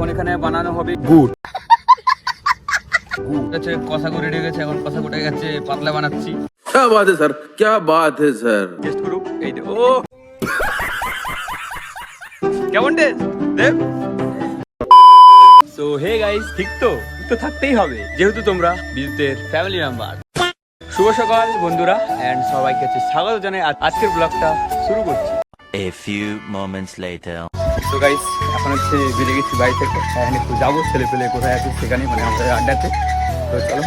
এখন এখানে বানানো হবে গুড় গুড় হচ্ছে কষা করে রেডি গেছে এখন কষা করে গেছে পাতলা বানাচ্ছি क्या बात है सर क्या बात है सर টেস্ট করুক এই দে ও কেমন টেস্ট দেব সো হে গাইস ঠিক তো ঠিক তো থাকতেই হবে যেহেতু তোমরা বিদ্যুতের ফ্যামিলি মেম্বার শুভ সকাল বন্ধুরা এন্ড সবাইকে হচ্ছে স্বাগত জানাই আজ- আজকের ব্লগটা শুরু করছি A few moments later. তো গাইস এখন হচ্ছে বেরিয়ে গেছি বাড়ি থেকে। এখন একটু যাব, ছেলে পেলে কোথায় আছে সেখানে মানে আমাদের আড্ডাতে। তো চলো।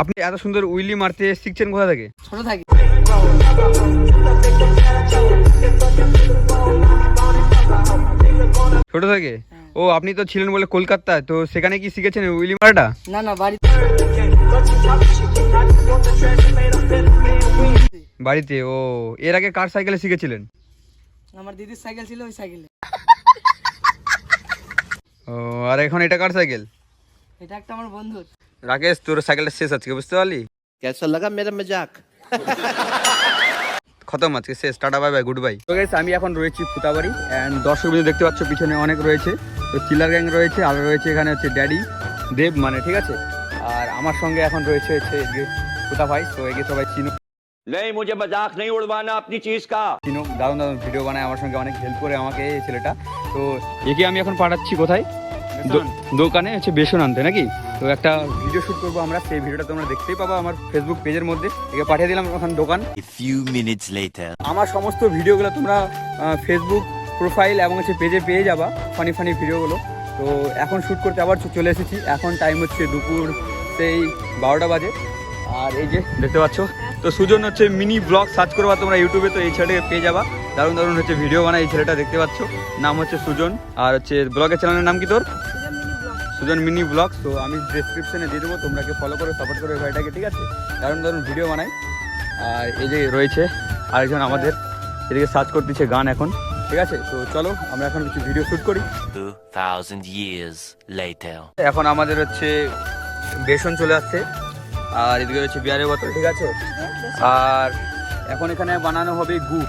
আপনি এত সুন্দর উইলি মারতে শিখছেন কোথা থেকে? ছোট থাকি। ছোট থেকে? হ্যাঁ। ও আপনি তো ছিলেন বলে কলকাতায় তো সেখানে কি শিখেছেন উইলি মারাটা? না না বাড়িতে বাড়িতে? ও এর আগে কার সাইকেলে শিখেছিলেন? আমার দিদির সাইকেল ছিল ওই সাইকেলে। ও আর এখন এটা কার সাইকেল? এটা একটা আমার বন্ধুর। রাকেশ তোর সাইকেলটা শেষ আজকে বুঝতে পারলি? কেসা লাগা মেরা মজাক? খতম আজকে শেষ tata bye bye good bye তো গেছে আমি এখন রয়েছি ফুতাবাড়ি অ্যান্ড দর্শক বিন্দু দেখতে পাচ্ছ পিছনে অনেক রয়েছে। তো চিলার গ্যাং রয়েছে আর রয়েছে এখানে হচ্ছে ড্যাডি দেব মানে ঠিক আছে? আর আমার সঙ্গে এখন রয়েছে হচ্ছে ফুতা ভাই তো একে সবাই চিনো। নেই মুঝে মজাক নেই উড়বানা আপনি চিজ কা চিনো দারুণ দারুণ ভিডিও বানায় আমার সঙ্গে অনেক হেল্প করে আমাকে এই ছেলেটা। তো একে আমি এখন পাঠাচ্ছি কোথায়? দোকানে হচ্ছে বেসন আনতে নাকি? তো একটা ভিডিও শুট করব আমরা সেই ভিডিওটা তোমরা দেখতেই পাবো আমার ফেসবুক পেজের মধ্যে। একে পাঠিয়ে দিলাম ওখানে দোকান। A few minutes আমার সমস্ত ভিডিওগুলো তোমরা ফেসবুক প্রোফাইল এবং হচ্ছে পেজে পেয়ে যাবা ফানি ফানি ভিডিওগুলো তো এখন শ্যুট করতে আবার চলে এসেছি। এখন টাইম হচ্ছে দুপুর সেই বারোটা বাজে। আর এই যে দেখতে পাচ্ছ? তো সুজন হচ্ছে মিনি ব্লগ সার্চ করবা তোমরা ইউটিউবে তো এই ছেলেটাকে পেয়ে যাবা। দারুণ দারুণ হচ্ছে ভিডিও বানায় এই ছেলেটা দেখতে পাচ্ছ? নাম হচ্ছে সুজন আর হচ্ছে ব্লগের চ্যানেলের নাম কি তোর? Sujan mini vlog. তো আমি ডেসক্রিপশনে দিয়ে দেবো তোমরাকে ফলো করো সাপোর্ট করো ভাইটাকে ঠিক আছে? দারুণ দারুণ ভিডিও বানাই আর এই যে রয়েছে আরেকজন আমাদের এদিকে সার্চ করে দিচ্ছে গান এখন ঠিক আছে? তো চলো আমরা এখন কিছু ভিডিও শ্যুট করি। 2000 years later. এখন আমাদের হচ্ছে বেসন চলে আসছে আর এদিকে হচ্ছে বিয়ারের বোতল ঠিক আছে? আর এখন এখানে বানানো হবে গু।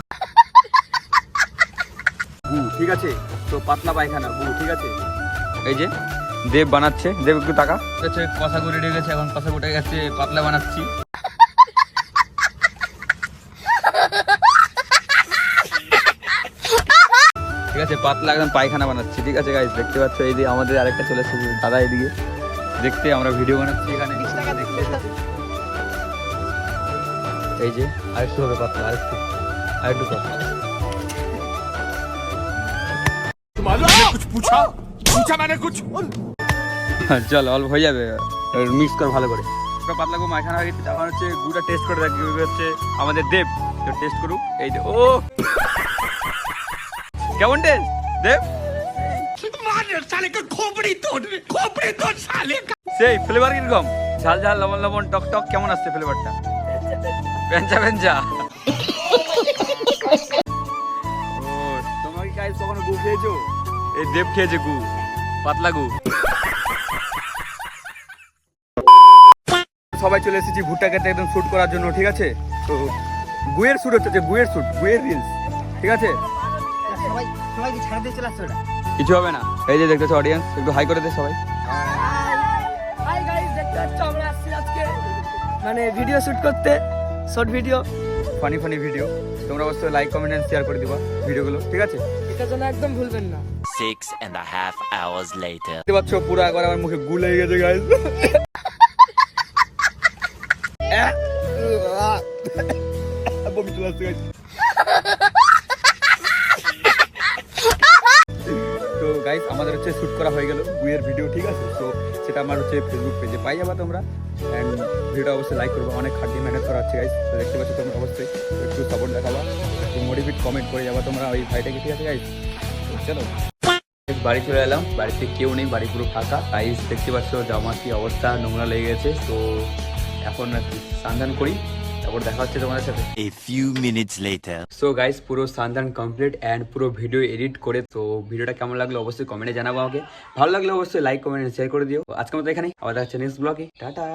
ঠিক আছে? তো পাতলা পায়খানা গু ঠিক আছে? এই যে দেব বানাচ্ছে দেব একটু টাকা হচ্ছে কষা করে রেখে গেছে এখন কষা করে গেছে পাতলা বানাচ্ছি। ঠিক আছে পাতলা একদম পায়খানা বানাচ্ছি ঠিক আছে গাইজ দেখতে পাচ্ছ এই যে আমাদের আরেকটা চলে এসেছে দাদা এদিকে। দেখতে আমরা ভিডিও বানাচ্ছি এখানে দেখতে এই যে আরেকটু হবে পাতলা আরেকটু আরেকটু পাতলা। হ্যাঁ, চল অল্প হয়ে যাবে। মিক্স কর ভালো করে। পাতলা গো মাখানা গেছে তখন হচ্ছে গুড়া টেস্ট করে দেখি হচ্ছে আমাদের দেব। তো টেস্ট করুক। এই যে ও! কেমন টেস্ট দেব? সেই ফ্লেভার কীরকম? ঝাল ঝাল লবণ লবণ টক টক কেমন আসছে ফ্লেভারটা পেঞ্চা পেঞ্চা ও তোমরা কি গাইস কখনো খেয়েছো এই দেব খেয়েছে গু পাতলা গু। সবাই চলে এসেছি ভুট্টা খেতে একদম শুট করার জন্য ঠিক আছে? তো গুয়ের শুট হচ্ছে যে গুয়ের শুট গুয়ের রিলস ঠিক আছে? সবাই সবাই কি ছাড়া দিয়ে চলে আসছে ওটা? কিছু হবে না। এই যে দেখতেছো অডিয়েন্স একটু হাই করে দে সবাই। মানে ভিডিও শুট করতে short video funny funny video তোমরা অবশ্যই লাইক কমেন্ট এন্ড শেয়ার করে দিবা ভিডিওগুলো ঠিক আছে? এটার জন্য একদম ভুলবেন না। Six and a half hours later. দেখতে পাচ্ছ, পুরো একবার আমার মুখে গু লেগে গেছে গাইস। তো গাইস আমাদের হচ্ছে শুট করা হয়ে গেল গুয়ের ভিডিও ঠিক আছে? তো, সেটা আমার হচ্ছে ফেসবুক পেজে পাই যাবা তোমরা। অ্যান্ড ভিডিওটা অবশ্যই লাইক করব, অনেক খাটি মেহনত করা হচ্ছে গাইস তো, দেখতে পাচ্ছ তোমরা অবশ্যই একটু সাপোর্ট দেখাবা, একটু মোটিভেট কমেন্ট করে যাবা তোমরা ওই ভাইটাকে, ঠিক আছে গাইস চলো। বাড়ি চলে এলাম। বাড়িতে কেউ নেই বাড়ি পুরো ফাঁকা। তাই দেখতে পাচ্ছ জামা কি অবস্থা নোংরা লেগে গেছে। তো এখন আর কি স্নান ধান করি তারপর দেখা হচ্ছে তোমাদের সাথে। A few minutes later. So guys পুরো সান্দান কমপ্লিট অ্যান্ড পুরো ভিডিও এডিট করে তো ভিডিওটা কেমন লাগল অবশ্যই কমেন্টে জানাব আমাকে। ভালো লাগলে অবশ্যই লাইক কমেন্ট শেয়ার করে দিও। আজকে মতো এখানেই। আবার দেখা হচ্ছে নেক্সট ব্লগে টাটা!